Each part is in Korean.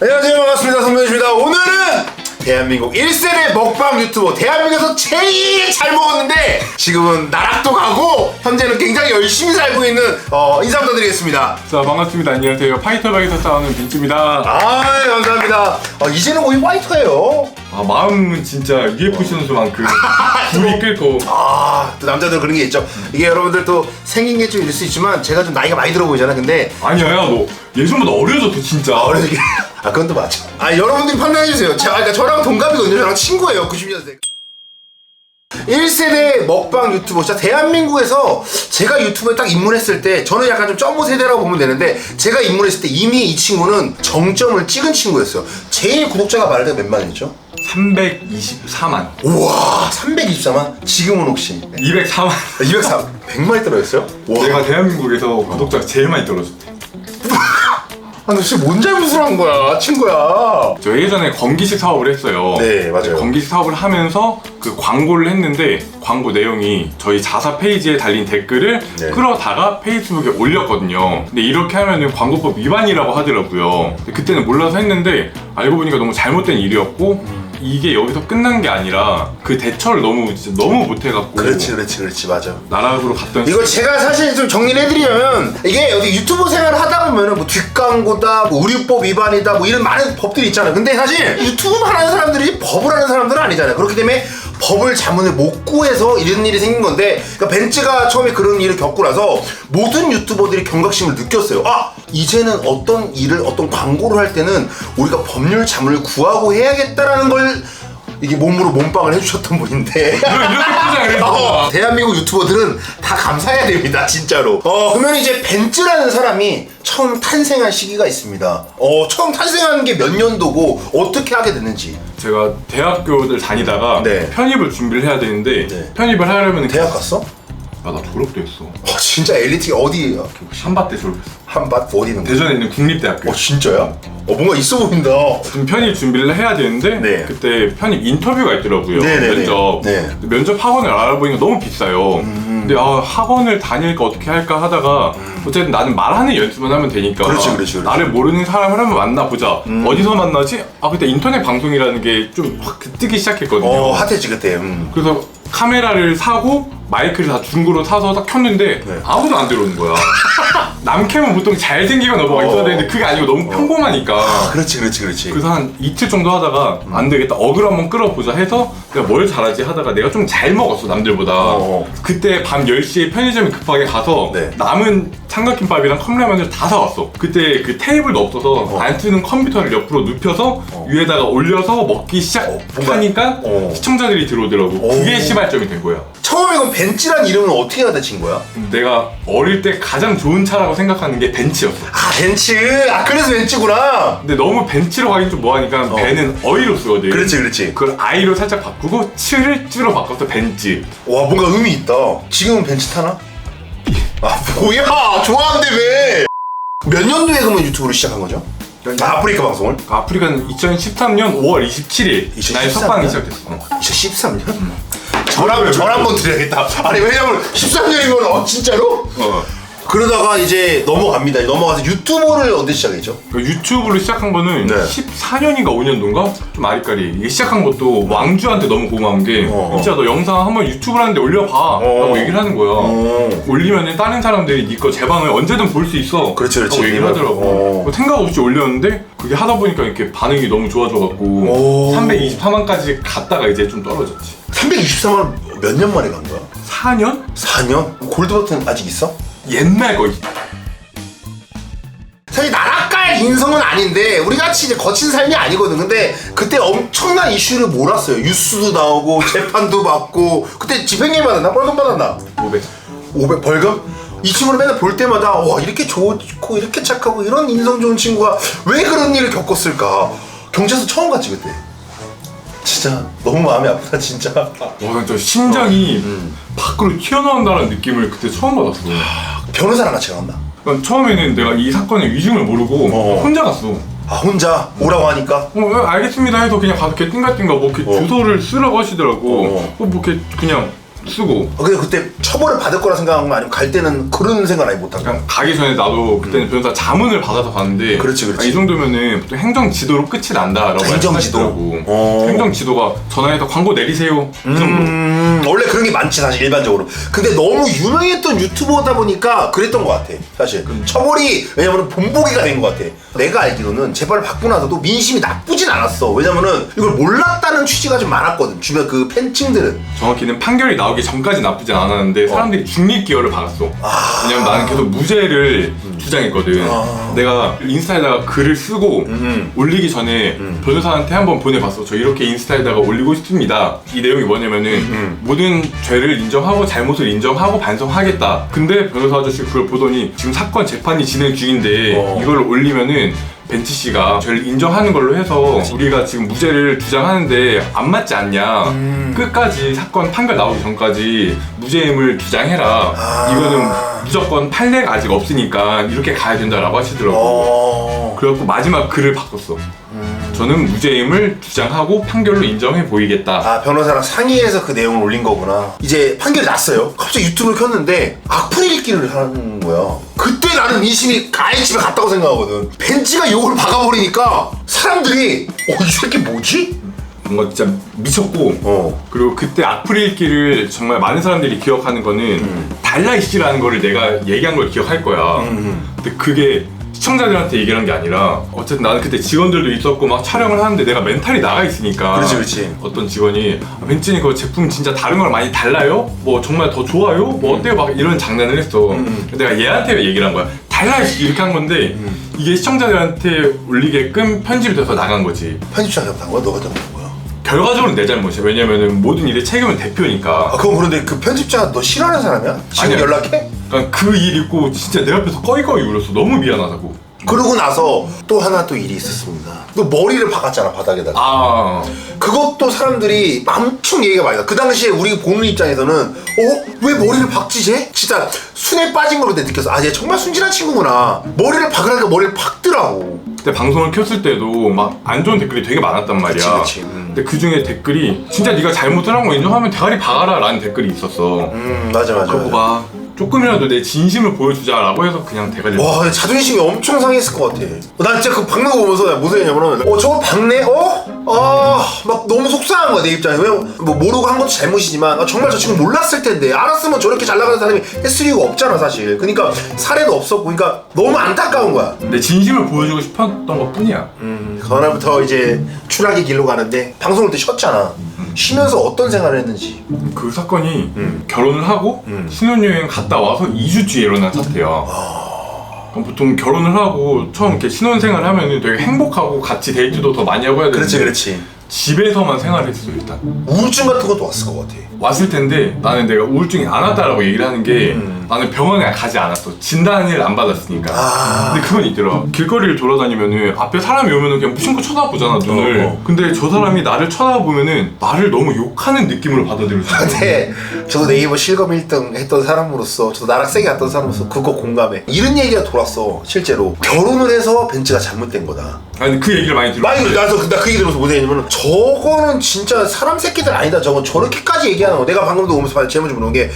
안녕하세요. 반갑습니다. 성명입니다. 오늘은 대한민국 1세대 먹방 유튜버. 대한민국에서 제일 잘 먹었는데 지금은 나락도 가고 현재는 굉장히 열심히 살고 있는 어, 인사 부탁드리겠습니다. 자 반갑습니다. 안녕하세요. 파이터백에서 싸우는 빈츠입니다. 아 감사합니다. 어, 이제는 거의 화이터예요 아 마음은 진짜 UFC 선수만큼 불이 끓고 아, 또 남자들은 그런 게 있죠. 이게 여러분들 또 생긴 게 좀 있을 수 있지만 제가 좀 나이가 많이 들어 보이잖아. 근데 아니야 너 예전보다 어려졌어 진짜 아, 그래서 이게 아, 그건 또 맞죠. 아, 여러분들이 판단해 주세요. 제가 그러니까 저랑 동갑이거든요. 저랑 친구예요. 90년생. 1세대 먹방 유튜버 진짜 대한민국에서 제가 유튜브에 딱 입문했을 때 저는 약간 좀 점모 세대라고 보면 되는데 제가 입문했을 때 이미 이 친구는 정점을 찍은 친구였어요. 제일 구독자가 많을 때가 몇 만이죠? 324만 우와 324만? 지금은 혹시 204만 203 100만이 떨어졌어요? 와. 내가 대한민국에서 구독자가 제일 많이 떨어졌대 아, 너 진짜 뭔 잘못을 한 거야, 친구야. 저 예전에 건기식 사업을 했어요 네, 맞아요. 건기식 사업을 하면서 그 광고를 했는데 광고 내용이 저희 자사 페이지에 달린 댓글을 네. 끌어다가 페이스북에 올렸거든요 근데 이렇게 하면은 광고법 위반이라고 하더라고요 근데 그때는 몰라서 했는데 알고 보니까 너무 잘못된 일이었고 이게 여기서 끝난 게 아니라 그 대처를 너무 진짜 너무 못해갖고 그렇지, 그렇지, 그렇지, 맞아. 나락으로 갔던 이거 시절. 제가 사실 좀 정리를 해드리면 이게 어디 유튜브 생활을 하다 보면은 뭐 뒷광고다, 뭐 의료법 위반이다, 뭐 이런 많은 법들이 있잖아요. 근데 사실 유튜브만 하는 사람들이 법을 하는 사람들은 아니잖아요. 그렇기 때문에 법을 자문을 못 구해서 이런 일이 생긴 건데 그러니까 벤츠가 처음에 그런 일을 겪고 나서 모든 유튜버들이 경각심을 느꼈어요. 아 이제는 어떤 일을 어떤 광고를 할 때는 우리가 법률 자문을 구하고 해야겠다라는 걸 이게 몸으로 몸빵을 해주셨던 분인데 어, 대한민국 유튜버들은 다 감사해야 됩니다, 진짜로. 어, 그러면 이제 벤츠라는 사람이 처음 탄생한 시기가 있습니다. 어, 처음 탄생한 게 몇 년도고 어떻게 하게 됐는지. 제가 대학교를 다니다가 네. 편입을 준비를 해야 되는데 네. 편입을 하려면 대학 갔어? 아나 졸업도 했어 와, 진짜 엘리트 어디 한밭대 졸업했어 한밭 어디 있는 거? 대전에 있는 국립대학교 어, 진짜야? 어, 뭔가 있어 보인다. 지금 편입 준비를 해야 되는데 네. 그때 편입 인터뷰가 있더라고요 네네네. 면접 네. 음. 근데 면접 학원을 알아보니까 너무 비싸요 근데 아, 학원을 다닐까 어떻게 할까 하다가 어쨌든 나는 말하는 연습만 하면 되니까 음. 그렇지, 그렇지, 그렇지. 나를 모르는 사람을 한번 만나보자 어디서 만나지? 아 그때 인터넷 방송이라는 게 좀 확 뜨기 시작했거든요 어, 핫했지, 그때. 음. 그래서 카메라를 사고 마이크를 다 중고로 사서 딱 켰는데 네. 아무도 안 들어오는 거야. 남캠은 보통 잘생기거나 뭐가 있어야 되는데 그게 아니고 너무 평범하니까. 아, 그렇지, 그렇지, 그렇지. 그래서 한 이틀 정도 하다가 안 되겠다 어글 한번 끌어보자 해서 내가 뭘 잘하지 하다가 내가 좀 잘 먹었어 남들보다 어. 그때 밤 10시에 편의점에 급하게 가서 네. 남은 삼각김밥이랑 컵라면을 다 사왔어 그때 그 테이블도 없어서 안 쓰는 컴퓨터를 옆으로 눕혀서 위에다가 올려서 먹기 시작하니까 어. 시청자들이 들어오더라고 그게 시발점이 된 거야 처음에 그럼 벤츠란 이름은 어떻게 하다 친 거야? 내가 어릴 때 가장 좋은 차라고 생각하는 게 벤츠였어 아, 벤츠. 아, 그래서 벤츠구나. 근데 너무 벤츠로 가긴 좀 뭐하니까 배는 어이로 쓰거든 그렇지, 그렇지. 그걸 아이로 살짝 바꾸고 츠를 쯔로 바꿔서 벤츠 와 뭔가 의미 있다. 지금은 벤츠 타나? 아 뭐야 좋아한대 왜? 몇 년도에 그러면 유튜브를 시작한 거죠? 아, 아프리카 방송을? 아프리카는 2013년 5월 27일 날 2013 석방이 년? 시작됐어 2013년? 저랑 절 한번 드려야겠다. 아니 왜냐면 13년이면 어 진짜로? 어. 그러다가 이제 넘어갑니다. 넘어가서 유튜브를 언제 시작했죠? 그 유튜브를 시작한 거는 네. 14년인가 5년도인가? 좀 아리까리 이게 시작한 것도 왕주한테 너무 고마운 게 어, 어. 진짜 너 영상 한번 유튜브를 하는데 올려봐 라고 얘기를 하는 거야 어. 올리면은 다른 사람들이 니거 제 방을 언제든 볼 수 있어 그렇지, 그렇지. 라고 얘기를 하더라고 어. 뭐 생각 없이 올렸는데 그게 하다 보니까 이렇게 반응이 너무 좋아져갖고 오. 324만까지 갔다가 이제 좀 떨어졌지 324만 몇 년 만에 간 거야? 4년? 4년? 골드 버튼 아직 있어? 옛날 거 사실 나락갈 인성은 아닌데 우리 같이 이제 거친 삶이 아니거든. 근데 그때 엄청난 이슈를 몰았어요. 뉴스도 나오고 재판도 받고 그때 집행유예 받았나 벌금 받았나? 500 500 벌금? 이 친구를 맨날 볼 때마다 와 이렇게 좋고 이렇게 착하고 이런 인성 좋은 친구가 왜 그런 일을 겪었을까? 경찰서 처음 갔지 그때. 진짜 너무 마음이 아프다 진짜. 와 진짜 심장이 밖으로 튀어나온다는 느낌을 그때 처음 받았어 변호사랑 같이 갔나? 그러니까 처음에는 내가 이 사건의 위중을 모르고 어. 혼자 갔어 아 혼자 오라고 하니까 어, 예, 알겠습니다 해서 그냥 가서 띵가띵가 뭐 이렇게 어. 주소를 쓰라고 하시더라고 어. 어. 뭐 이렇게 그냥 쓰고 어, 근데 그때 처벌을 받을 거라 생각한 거 아니면 갈 때는 그런 생각 아예 못한 거야? 그냥 가기 전에 나도 그때는 변호사 자문을 받아서 갔는데 음. 그렇지, 그렇지. 아, 이 정도면은 보통 행정 지도로 끝이 난다라고 행정 지도. 말씀하시더라고. 어. 행정 지도가 전화해서 광고 내리세요 이 정도. 음, 원래 그런 게 많지 사실 일반적으로. 근데 너무 유명했던 유튜버다 보니까 그랬던 것 같아 사실. 처벌이 왜냐면 본보기가 된 것 같아. 내가 알기로는 재벌을 받고 나서도 민심이 나쁘진 않았어. 왜냐면은 이걸 몰랐다는 취지가 좀 많았거든 주변 그 팬층들은. 정확히는 판결이 나오기 전까지 나쁘진 않았는데 사람들이 중립 기여를 받았어. 왜냐면 나는 계속 무죄를 주장했거든. 아. 내가 인스타에다가 글을 쓰고 음. 올리기 전에 변호사한테 한번 보내봤어. 저 이렇게 인스타에다가 올리고 싶습니다. 이 내용이 뭐냐면은 음. 모든 죄를 인정하고 잘못을 인정하고 반성하겠다. 근데 변호사 아저씨 그걸 보더니 지금 사건 재판이 진행 중인데 어. 이걸 올리면은 벤츠 씨가 죄를 인정하는 걸로 해서 우리가 지금 무죄를 주장하는데 안 맞지 않냐. 음. 끝까지 사건 판결 나오기 전까지 무죄임을 주장해라. 아. 이거는 무조건 판례가 아직 없으니까 이렇게 가야 된다라고 하시더라고 어... 그래갖고 마지막 글을 바꿨어 저는 무죄임을 주장하고 판결로 인정해 보이겠다 아 변호사랑 상의해서 그 내용을 올린 거구나 이제 판결이 났어요 갑자기 유튜브를 켰는데 악플 읽기를 하는 거야 그때 나는 민심이 가해 집에 갔다고 생각하거든 벤치가 욕을 박아버리니까 사람들이 어이 새끼 뭐지? 뭔가 진짜 미쳤고 어 그리고 그때 악플 읽기를 정말 많은 사람들이 기억하는 거는 음. 달라 이씨라는 거를 내가 얘기한 걸 기억할 거야. 음. 근데 그게 시청자들한테 얘기한 게 아니라 어쨌든 나는 그때 직원들도 있었고 막 촬영을 하는데 내가 멘탈이 나가 있으니까 그렇지, 그렇지. 어떤 직원이 아, 벤츠님 그 제품 진짜 다른 거랑 많이 달라요? 뭐 정말 더 좋아요? 뭐 어때요? 막 이런 장난을 했어. 음. 내가 얘한테 얘기를 한 거야. 달라이씨 이렇게 한 건데 음. 이게 시청자들한테 올리게끔 편집이 돼서 나간 거지. 편집장 잘못한 거야? 너가 잘못한 거야? 결과적으로는 내 잘못이야. 왜냐면은 모든 일의 책임은 대표니까. 아 그건 그런데 그 편집자 너 싫어하는 사람이야? 지금 아니야. 연락해? 그러니까 그 일 있고 진짜 내 앞에서 꺼이꺼이 울었어. 너무 미안하다고. 그러고 나서 또 하나 또 일이 있었습니다 너 머리를 박았잖아 바닥에다가 아, 그것도 사람들이 엄청 얘기가 많이 나. 그 당시에 우리 보는 입장에서는 어? 왜 머리를 박지 쟤? 진짜 순에 빠진 걸로 내가 느꼈어. 아, 얘 정말 순진한 친구구나. 머리를 박으라니까 머리를 박더라고. 그때 방송을 켰을 때도 막 안 좋은 댓글이 되게 많았단 말이야. 그치, 그치. 음. 근데 그 중에 댓글이 진짜 네가 잘못을 한 거 인정하면 대가리 박아라 라는 댓글이 있었어. 음, 맞아, 맞아. 그거 봐. 조금이라도 내 진심을 보여주자라고 해서 그냥 대가리를 와, 근데 자존심이 엄청 상했을 것 같아. 난 진짜 그거 보면서 내가 무슨 얘기냐면은, 어, 저거 박네? 어? 아, 막 너무 속상한 거야, 내 입장에. 왜, 뭐, 모르고 한 것도 잘못이지만, 아, 정말 저 친구 몰랐을 텐데, 알았으면 저렇게 잘 나가는 사람이 했을 이유가 없잖아, 사실. 그러니까 사례도 없었고, 그러니까 너무 안타까운 거야. 내 진심을 보여주고 싶었던 것 뿐이야. 음, 그날부터 이제 추락의 길로 가는데 방송을 때 쉬었잖아. 쉬면서 어떤 생활을 했는지. 그 사건이 음. 결혼을 하고 음. 신혼여행 갔다 와서 2주 뒤에 일어난 사태야. 그럼 보통 결혼을 하고 처음 이렇게 신혼생활 하면 되게 행복하고 같이 데이트도 더 많이 하고 해야 되는데 그렇지. 집에서만 생활했어 일단 우울증 같은 것도 왔을 것 같아. 왔을 텐데 나는 내가 우울증이 안 왔다라고 얘기를 하는 게 음. 나는 병원에 가지 않았어 진단을 안 받았으니까 아. 근데 그건 있더라 길거리를 돌아다니면은 앞에 사람이 오면은 그냥 무심코 쳐다보잖아 눈을 어, 어. 근데 저 사람이 나를 쳐다보면은 나를 너무 욕하는 느낌으로 받아들일 수 있어 근데 저도 네이버 실검 1등 했던 사람으로서 저도 나락 세게 갔던 사람으로서 그거 공감해. 이런 얘기가 돌았어 실제로. 결혼을 해서 벤츠가 잘못된 거다. 아니 그 얘기를 많이 들어 많이 나도 나그 얘기 들으면서 얘기냐면 저거는 진짜 사람 새끼들 아니다. 저건 저렇게까지 얘기하는 거. 내가 방금도 오면서 제목 좀 보는 게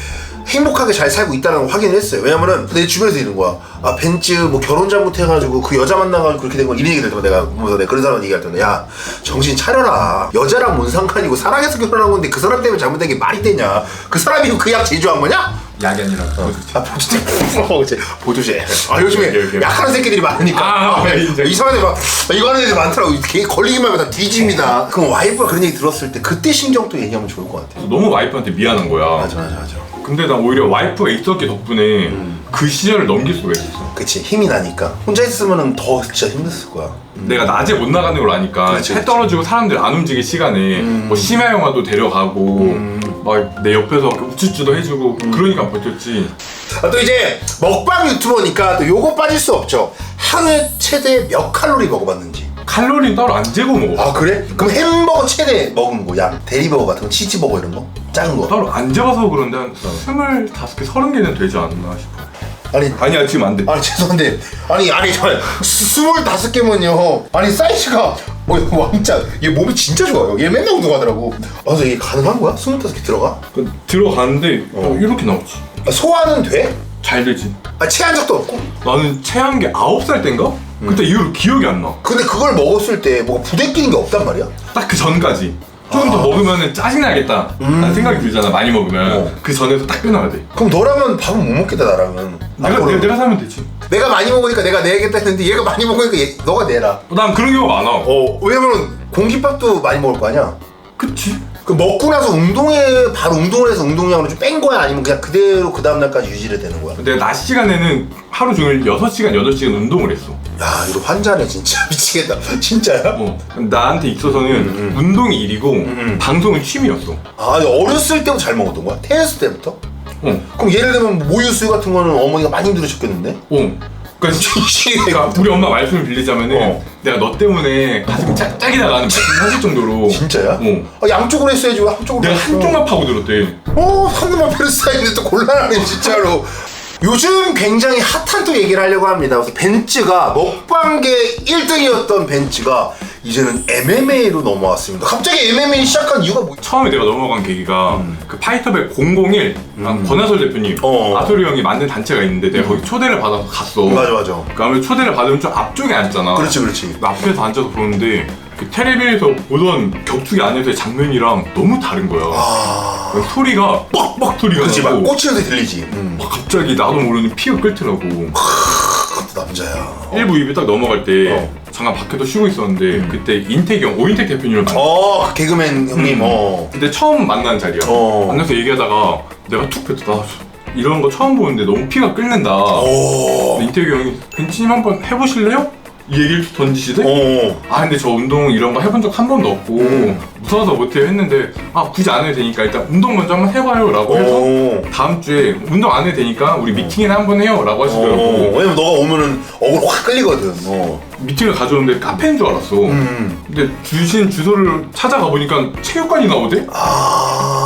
행복하게 잘 살고 있다는 걸 확인을 했어요. 왜냐면은 내 주변에서 이런 거야. 아 벤츠 뭐 결혼 잘못해가지고 그 여자 만나가지고 그렇게 된 건 이런 얘기 들 때마다 내가 보면서 내가 그런 사람 얘기할 때는 야 정신 차려라. 여자랑 뭔 상관이고 사랑해서 결혼한 건데 그 사람 때문에 잘못된 게 말이 되냐? 그 사람이 그 약 제조한 거냐? 약이 아니라 아 보조제 보조제 보조제 아 요즘에 오케이, 오케이. 약하는 새끼들이 많으니까 아, 네, 인정. 이상한 애 막 이거 하는 애들 많더라고 걔 걸리기만 하면 다 뒤집니다 그럼 와이프가 그런 얘기 들었을 때 그때 신경 또 얘기하면 좋을 것 같아 너무 와이프한테 미안한 거야 맞아 맞아 맞아 근데 난 오히려 와이프가 있었기 덕분에 음. 그 시절을 넘길 수가 있었어 그치 힘이 나니까 혼자 있으면은 더 진짜 힘들었을 거야 내가 낮에 못 나가는 걸 아니까 해 그렇지. 떨어지고 사람들 안 움직일 시간에 음. 뭐 심야 영화도 데려가고 막 내 옆에서 우쭈쭈도 해주고 음. 그러니까 버텼지 아, 또 이제 먹방 유튜버니까 또 요거 빠질 수 없죠 하루에 최대 몇 칼로리 먹어봤는지 칼로리는 따로 안 재고 먹어 아 그래? 그럼 햄버거 최대 먹은 거양 대리버거 같은 거 치즈버거 이런 거? 작은 거 따로 안 재봐서 그런데 한 스물다섯 개 서른 개는 되지 않나 싶어 아니 아니야 지금 안 돼 아니 죄송한데 아니 아니 저 스물다섯 개면요 아니 사이즈가 어, 이거 왕짱. 얘 몸이 진짜 좋아요. 얘 맨날 운동하더라고. 아, 그래서 이게 가능한 거야? 25개 들어가? 그 들어가는데 어, 이렇게 나오지. 아, 소화는 돼? 잘 되지. 아, 체한 적도 없고? 나는 체한 게 9살 땐가? 그때 이후로 기억이 안 나. 근데 그걸 먹었을 때 뭐가 부대끼는 게 없단 말이야? 딱 그 전까지. 조금 더 먹으면 짜증나겠다. 라는 생각이 들잖아, 많이 먹으면. 어. 그 전에서 딱 끊어야 돼. 그럼 너라면 밥은 못 먹겠다, 나랑은. 내가, 앞으로. 내가, 내가 살면 되지. 내가 많이 먹으니까 내가 내야겠다 했는데 얘가 많이 먹으니까 얘, 너가 내라. 난 그런 경우가 많아. 어, 왜냐면 공깃밥도 많이 먹을 거 아니야? 그치? 그 먹고 나서 운동에 바로 운동을 해서 운동량으로 좀 뺀 거야 아니면 그냥 그대로 그 다음 날까지 유지를 되는 거야? 내가 낮 시간에는 하루 종일 6시간, 8시간 운동을 했어. 야 이거 환자네 진짜 미치겠다 진짜야? 어. 나한테 있어서는 운동이 일이고 방송은 취미였어. 아 어렸을 때부터 잘 먹었던 거야? 태어났을 때부터? 어. 그럼 예를 들면 모유수유 같은 거는 어머니가 많이 힘들으셨겠는데? 어. 그러니까 그러니까 우리 엄마 말씀을 빌리자면은 어. 내가 너 때문에 가슴이 짝, 짝이 나가는 하실 정도로 진짜야? 어. 아, 양쪽으로 했어야지 왜 한쪽으로 내가 했어? 한쪽만 파고 들었대. 어, 한눈만 페르사인데 또 곤란하네 진짜로. 요즘 굉장히 핫한 또 얘기를 하려고 합니다. 그래서 벤츠가 먹방계 1등이었던 벤츠가 이제는 MMA로 넘어왔습니다. 갑자기 MMA 시작한 이유가 뭐? 처음에 내가 넘어간 계기가 그 파이터백 001 권하솔 대표님 음. 어. 아소리 형이 만든 단체가 있는데 내가 거기 초대를 받아서 갔어. 맞아 맞아. 그러면 초대를 받으면 좀 앞쪽에 앉잖아. 그렇지 그렇지. 앞에서 앉아서 보는데 그 텔레비에서 보던 격투기 안에서의 장면이랑 너무 다른 거야. 아, 그 소리가 뻑뻑 소리가 그렇지 막 나고 꽂히는 데 들리지. 음. 막 갑자기 나도 모르는 피가 끓더라고. 그것도 남자야. 1부 2부 딱 넘어갈 때 어. 잠깐 밖에도 쉬고 있었는데 그때 인택형 오인택 대표님을 만났어. 어, 그 개그맨 형님. 어. 그때 처음 만난 자리야. 어. 만나서 얘기하다가 내가 툭 뱉었다. 나 이런 거 처음 보는데 너무 피가 끓는다. 오. 근데 인태규 형이 벤치님 한번 해보실래요? 이 얘기를 던지시대? 어. 아 근데 저 운동 이런 거 해본 적 한 번도 없고 음. 무서워서 못해요 했는데 아 굳이 안 해도 되니까 일단 운동 먼저 한번 해봐요 라고 해서 오. 다음 주에 운동 안 해도 되니까 우리 미팅이나 한번 해요 라고 어. 하시더라고 왜냐면 너가 오면은 얼굴 확 끌리거든. 어. 미팅을 가져오는데 카페인 줄 알았어 음. 근데 주신 주소를 찾아가 보니까 체육관이 나오대? 아.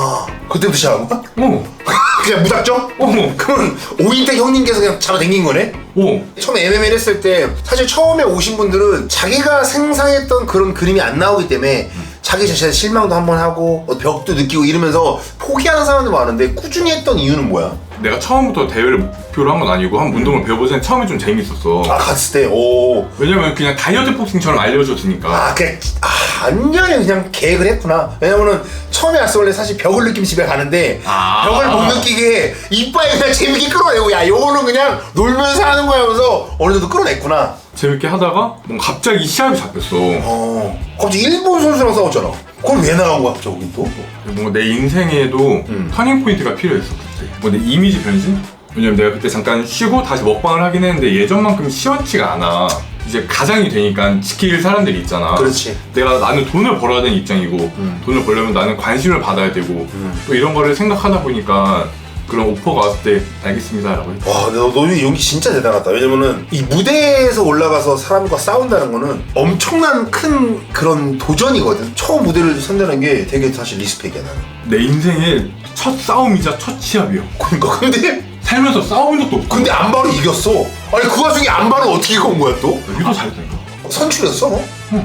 그때부터 시작한 거야? 어 그냥 무작정? 어, 그러면 오인택 형님께서 그냥 잡아당긴 거네? 어. 처음 MMA 했을 때 사실 처음에 오신 분들은 자기가 생각했던 그런 그림이 안 나오기 때문에 자기 자신의 실망도 한번 하고 어, 벽도 느끼고 이러면서 포기하는 사람도 많은데 꾸준히 했던 이유는 뭐야? 내가 처음부터 대회를 목표로 한 건 아니고 한 운동을 배워보자 처음에 좀 재밌었어 아 갔을 때 오. 왜냐면 그냥 다이어트 복싱처럼 알려줬으니까 아 그냥 아 완전히 그냥 계획을 했구나 왜냐면은 처음에 왔을 때 원래 사실 벽을 느낌 집에 가는데 아. 벽을 못 느끼게 이빨 그냥 재밌게 끌어내고 야 요거는 그냥 놀면서 하는 거야 하면서 어느 정도 끌어냈구나 재밌게 하다가 뭔가 갑자기 시합이 잡혔어 어 갑자기 일본 선수랑 싸웠잖아 그걸 왜 나간 거야 갑자기 또? 뭔가 내 인생에도 음. 터닝 포인트가 필요했어 그때 뭐내 이미지 변신? 왜냐면 내가 그때 잠깐 쉬고 다시 먹방을 하긴 했는데 예전만큼 시원치가 않아 이제 가장이 되니까 지킬 사람들이 있잖아 그렇지. 내가 나는 돈을 벌어야 되는 입장이고 음. 돈을 벌려면 나는 관심을 받아야 되고 또 이런 거를 생각하다 보니까 그런 오퍼가 왔을 때 알겠습니다 라고 했지 와, 근데 너, 너 용기 진짜 대단하다. 왜냐면은 이 무대에서 올라가서 사람과 싸운다는 거는 엄청난 큰 그런 도전이거든. 처음 무대를 선다는 게 되게 사실 리스펙이야 나는. 내 인생의 첫 싸움이자 첫 시합이야 그러니까 근데 살면서 싸워본 적도 없고 근데 안 바로 이겼어. 아니 그 와중에 안바를 어떻게 건 거야 또? 유도 잘했다니까 선출했어 너? 응.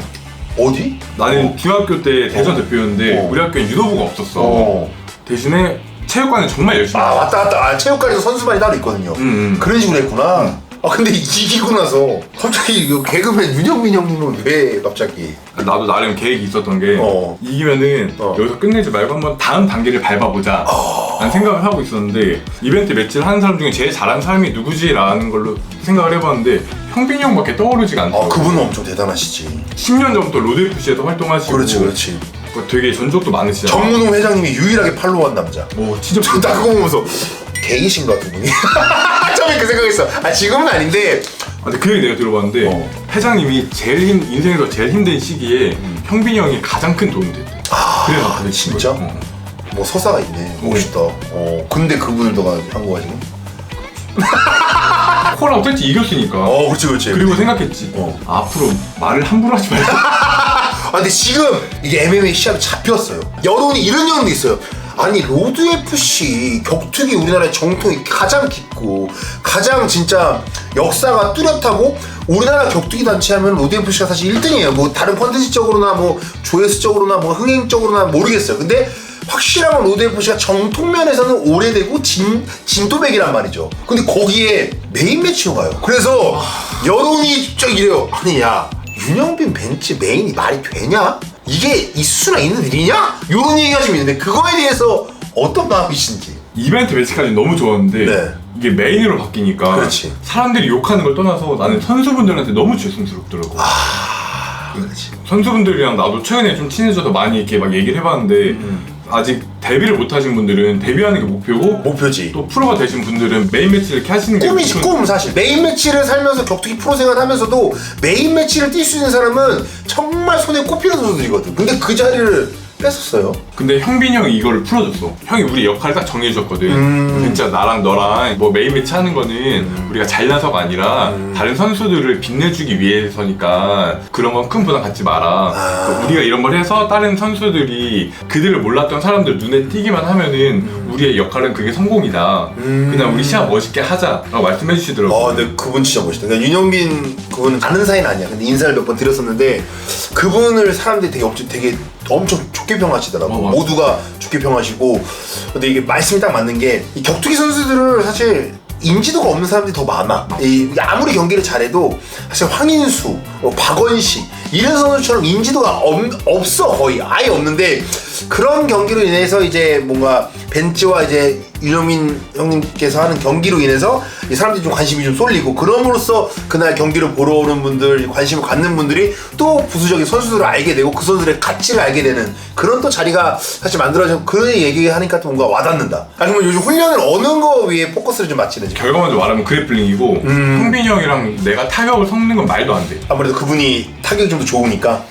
어디? 나는 중학교 때 대전 대표였는데 어. 우리 학교엔 유도부가 없었어 어. 대신에 체육관은 정말 열심히 아 왔다 갔다. 아, 체육관에서 선수반이 따로 있거든요. 음, 음. 그런 식으로 했구나. 아 근데 이기고 나서 갑자기 이거 개그맨 윤영민 형님은 왜 갑자기? 나도 나름 계획이 있었던 게 어. 이기면은 어. 여기서 끝내지 말고 한번 다음 단계를 밟아보자 라는 생각을 하고 있었는데 이벤트 매치를 하는 사람 중에 제일 잘하는 사람이 누구지라는 걸로 생각을 해봤는데 형빈이 형밖에 떠오르지가 않더라고 아 그분은 엄청 대단하시지. 10년 전부터 로드FC에서 활동하시고 그렇지 그렇지. 그 되게 전적도 많으시잖아 정문호 회장님이 유일하게 팔로우한 남자. 오 진짜 저딱 그거 보면서 게이신가 두 분이? 처음에 그 생각했어. 아 지금은 아닌데. 아, 근데 그 얘기 내가 들어봤는데 어. 회장님이 제일 힘, 인생에서 제일 힘든 시기에 형빈이 형이 가장 큰 도움이 됐대 아 그래서 다들 진짜? 어. 뭐 서사가 있네. 멋있다. 어 근데 그분을 너가 한 거야 지금? 코라 어쨌든 이겼으니까 어 그렇지 그렇지. 그리고 생각했지 어. 아, 앞으로 말을 함부로 하지 말자 아 근데 지금 이게 MMA 시합이 잡혔어요. 여론이 이런 여론도 있어요. 아니 로드 FC 격투기 우리나라의 정통이 가장 깊고 가장 진짜 역사가 뚜렷하고 우리나라 격투기 단체 하면 로드 FC가 사실 1등이에요. 뭐 다른 컨텐츠적으로나 뭐 조회수적으로나 뭐 흥행적으로나 모르겠어요. 근데 확실한 건 로드 FC가 정통면에서는 오래되고 진, 진또백이란 말이죠. 근데 거기에 메인 매치로 가요. 그래서 여론이 쫙 이래요. 아니 야 윤영빈 벤치 메인이 말이 되냐? 이게 있을 수나 있는 일이냐? 이런 얘기가 좀 있는데 그거에 대해서 어떤 마음이신지 이벤트 매치까지 너무 좋았는데 네. 이게 메인으로 바뀌니까 그렇지. 사람들이 욕하는 걸 떠나서 나는 선수분들한테 너무 죄송스럽더라고. 아 그렇지 선수분들이랑 나도 최근에 좀 친해져서 많이 이렇게 막 얘기를 해봤는데 음. 아직 데뷔를 못 하신 분들은 데뷔하는 게 목표고 목표지 또 프로가 되신 분들은 메인 매치를 이렇게 하시는 게 꿈이지 목표- 꿈 사실 메인 매치를 살면서 격투기 프로 생활하면서도 메인 매치를 뛸 수 있는 사람은 정말 손에 꼽히는 선수들이거든 근데 그 자리를 뺐었어요 근데 형빈이 형이 이거를 풀어줬어. 형이 우리 역할을 딱 정해줬거든. 음. 진짜 나랑 너랑 뭐 메인 매치 하는 거는 우리가 잘나서가 아니라 음. 다른 선수들을 빛내주기 위해서니까 그런 건 큰 부담 갖지 마라. 아. 그 우리가 이런 걸 해서 다른 선수들이 그들을 몰랐던 사람들 눈에 띄기만 하면은 우리의 역할은 그게 성공이다. 음. 그냥 우리 시합 멋있게 하자라고 말씀해 주시더라고. 어, 근데 그분 진짜 멋있다. 그러니까 윤영빈 그분은 아는 사이는 아니야. 근데 인사를 몇 번 드렸었는데 그분을 사람들이 되게 엄청 되게 엄청 좋게 평하시더라고. 어, 맞아. 모두가 좋게 평하시고. 근데 이게 말씀이 딱 맞는 게 이 격투기 선수들은 사실 인지도가 없는 사람들이 더 많아. 이 아무리 경기를 잘해도 사실 황인수, 어, 박원식 이런 선수처럼 인지도가 없, 없어 거의 아예 없는데 그런 경기로 인해서 이제 뭔가 벤츠와 이제 윤영민 형님께서 하는 경기로 인해서 이 사람들이 좀 관심이 좀 쏠리고 그럼으로써 그날 경기를 보러 오는 분들 관심을 갖는 분들이 또 부수적인 선수들을 알게 되고 그 선수들의 가치를 알게 되는 그런 또 자리가 사실 만들어져 그런 얘기하니까 또 뭔가 와닿는다. 아니 그러면 요즘 훈련을 어느 거 위에 포커스를 좀 맞추는지 결과만 말하면 그래플링이고 음. 형빈이 형이랑 내가 타격을 섞는 건 말도 안 돼. 아무래도 그분이 타격이 좀 더 좋으니까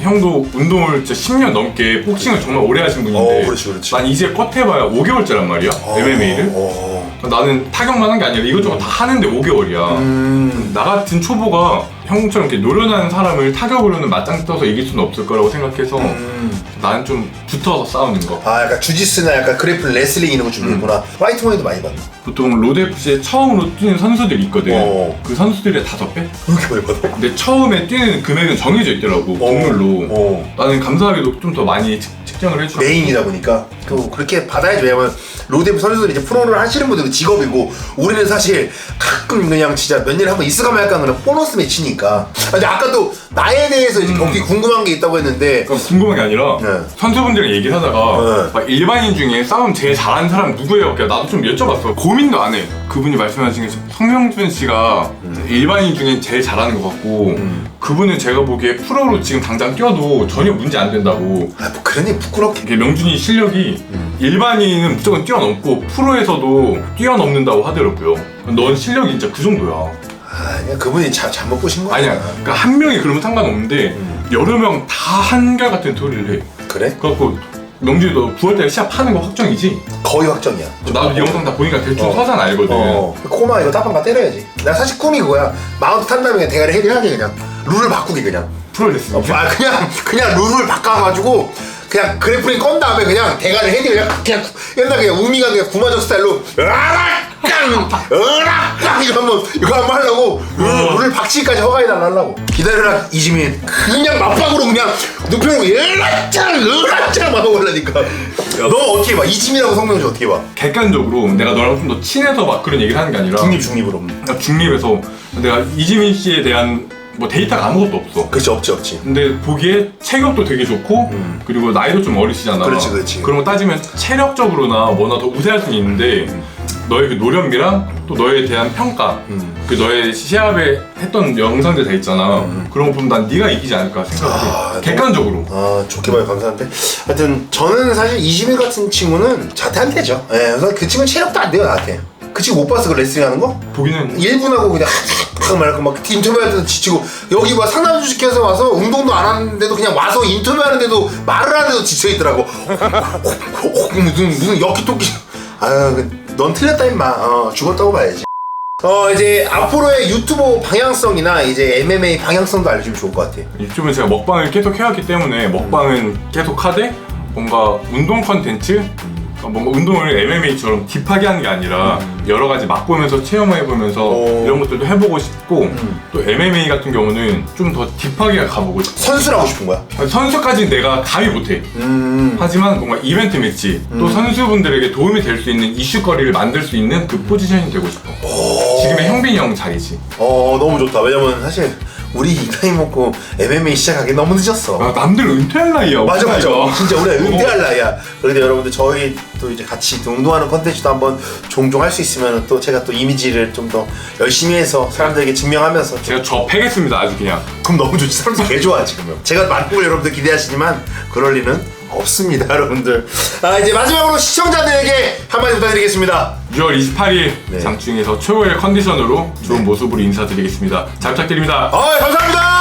형도 운동을 진짜 10년 넘게 복싱을 정말 오래 하신 분인데 어, 그렇지, 그렇지. 난 이제 컷 해봐야 5개월째란 말이야 MMA를 어, 나는 타격만 한 게 아니라 이것저것 다 하는데 5개월이야 음. 나 같은 초보가 형처럼 이렇게 노련한 사람을 타격으로는 맞짱 떠서 이길 수는 없을 거라고 생각해서 음. 나는 좀 붙어서 싸우는 거 아 약간 주짓수나 약간 그래플 레슬링 이런 거 준비했구나 화이트 머니도 많이 봤나? 보통 로드 FC에 처음으로 뛰는 선수들이 있거든 어. 그 선수들의 다섯 배? 왜 이렇게 많이 봤나? 근데 처음에 뛰는 금액은 정해져 있더라고 국물로 어. 나는 감사하게도 좀 더 많이 측- 측정을 해주고 메인이다 보니까 또 그렇게 받아야죠 왜냐면 로데프 선수들이 이제 프로를 하시는 분들은 직업이고 우리는 사실 가끔 그냥 진짜 몇 년에 한 번 있을까 말까 그런 보너스 매치니까 근데 아까 또 나에 대해서 이제 격투기 궁금한 게 있다고 했는데 그러니까 궁금한 게 아니라 네. 선수분들이랑 얘기를 하다가 네. 막 일반인 중에 싸움 제일 잘하는 사람 누구예요? 그냥 나도 좀 여쭤봤어. 고민도 안 해. 그분이 말씀하신 게 성명준 씨가 음. 일반인 중에 제일 잘하는 것 같고 그분은 제가 보기에 프로로 지금 당장 뛰어도 전혀 문제 안 된다고. 아뭐 얘기 부끄럽게 이게 명준이 실력이 음. 일반인은 무조건 뛰어넘고 프로에서도 뛰어넘는다고 하더라고요. 넌 실력이 진짜 그 정도야. 아 그냥 그분이 자, 잘못 보신 거야 아니야. 그러니까 한 명이 그러면 상관없는데 음. 여러 명 다 한결같은 소리를 해. 그래? 그래갖고 명준이 너 9월달에 시합 하는 거 확정이지? 거의 확정이야 나도 이 영상 다 보니까 대충 어. 서산 알거든 어 코마 이거 따방가 때려야지 나 사실 꿈이 그거야 마운트 탄 다음에 그냥 대가리 헤딩하게 그냥 룰을 바꾸기 그냥. 프로레슬링 어, 아 그냥 그냥 룰을 바꿔가지고 그냥 그래플링 건 다음에 그냥 대가리 헤딩 그냥 그냥 옛날 그냥 우미가 그냥 구마적 스타일로 으라깡 으라깡 이거 한번 이거 한번 하려고 룰, 룰을 박치기까지 허가해 달라고. 기다려라 이지민. 그냥 맞박으로 그냥 눕혀놓고 으라짱 으라짱 막 하려니까. 너 어떻게 봐? 이지민하고 성명주 어떻게 봐? 객관적으로 내가 너랑 좀 더 친해서 막 그런 얘기를 하는 게 아니라 중립 중립으로. 중립에서 내가 이지민 씨에 대한 뭐 데이터가 아무것도 없어. 그렇지 없지 없지. 근데 보기에 체격도 되게 좋고 그리고 나이도 좀 어리시잖아. 음. 그렇지, 그렇지. 그런 거 따지면 체력적으로나 뭐나 더 우세할 수는 있는데 음. 너의 그 노련미랑 또 너에 대한 평가 음. 그 너의 시합에 했던 영상들 다 있잖아. 그런 거 보면 난 네가 이기지 않을까 생각해. 아, 객관적으로. 아 좋게 봐요. 감사한데. 하여튼 저는 사실 이지민 같은 친구는 자퇴한대죠. 예, 그래서 그 친구 는 체력도 안 돼요 나한테 그 친구 못 봤어 그 레슬링 하는 거? 보기는 1분하고 그냥 막 말고 막 인터뷰할 때도 지치고 여기 뭐 상남 주식회사 와서 운동도 안 하는데도 그냥 와서 인터뷰하는데도 말을 하는데도 지쳐 있더라고. 무슨 무슨 여기토끼. 아넌 틀렸다 임마. 어, 죽었다고 봐야지. 어 이제 앞으로의 유튜브 방향성이나 이제 MMA 방향성도 알려주면 좋을 것 같아. 유튜브는 제가 먹방을 계속 해왔기 때문에 먹방은 계속 하되 뭔가 운동 컨텐츠 어, 뭔가 운동을 MMA처럼 딥하게 하는 게 아니라 여러 가지 맛보면서 체험해보면서 오. 이런 것들도 해보고 싶고 또 MMA 같은 경우는 좀 더 딥하게 가보고 싶고 선수라고 싶은 거야. 선수까지는 내가 감히 못해 음. 하지만 뭔가 이벤트 매치 또 선수분들에게 도움이 될 수 있는 이슈거리를 만들 수 있는 그 포지션이 되고 싶어 지금의 형빈이 형 자리지 어 너무 좋다. 왜냐면 사실 우리 이 나이 먹고 MMA 시작하기 너무 늦었어. 아, 남들 은퇴할 나이야 맞아 맞아. 진짜 우리가 은퇴할 나이야. 그런데 여러분들 저희 또 이제 같이 또 운동하는 컨텐츠도 한번 종종 할 수 있으면 또 제가 또 이미지를 좀 더 열심히 해서 사람들에게 증명하면서 좀- 제가 저 패겠습니다 아주 그냥 그럼 너무 좋지. 사람들 개 좋아 지금은. 제가 걸 여러분들 기대하시지만 그럴 리는 없습니다, 여러분들. 아 이제 마지막으로 시청자들에게 한마디 부탁드리겠습니다. 6월 28일 네. 장충에서 최고의 컨디션으로 좋은 모습으로 인사드리겠습니다 잘 부탁드립니다 아 감사합니다.